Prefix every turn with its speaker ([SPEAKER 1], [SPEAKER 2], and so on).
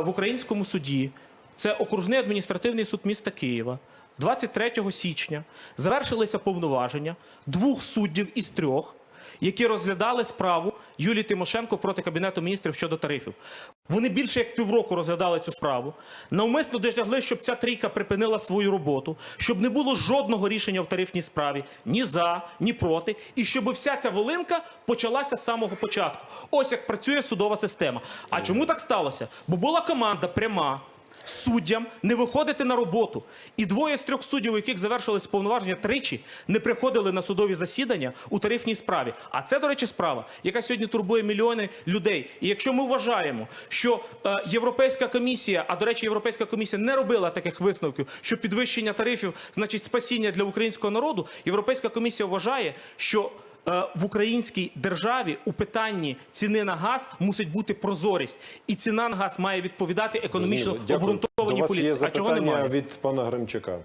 [SPEAKER 1] в українському суді, це окружний адміністративний суд міста Києва, 23 січня завершилися повноваження двох суддів із трьох, які розглядали справу Юлії Тимошенко проти Кабінету міністрів щодо тарифів. Вони більше як півроку розглядали цю справу. Навмисно досягли, щоб ця трійка припинила свою роботу, щоб не було жодного рішення в тарифній справі ні за, ні проти, і щоб вся ця волинка почалася з самого початку. Ось як працює судова система. А чому так сталося? Бо була команда пряма. Суддям не виходити на роботу. І двоє з трьох суддів, у яких завершились повноваження тричі, не приходили на судові засідання у тарифній справі. А це, до речі, справа, яка сьогодні турбує мільйони людей. І якщо ми вважаємо, що е, Європейська комісія, а до речі, Європейська комісія не робила таких висновків, що підвищення тарифів значить спасіння для українського народу, Європейська комісія вважає, що в українській державі у питанні ціни на газ мусить бути прозорість, і ціна на газ має відповідати економічно обґрунтованій політиці. А чого немає?
[SPEAKER 2] від пана Гремчака.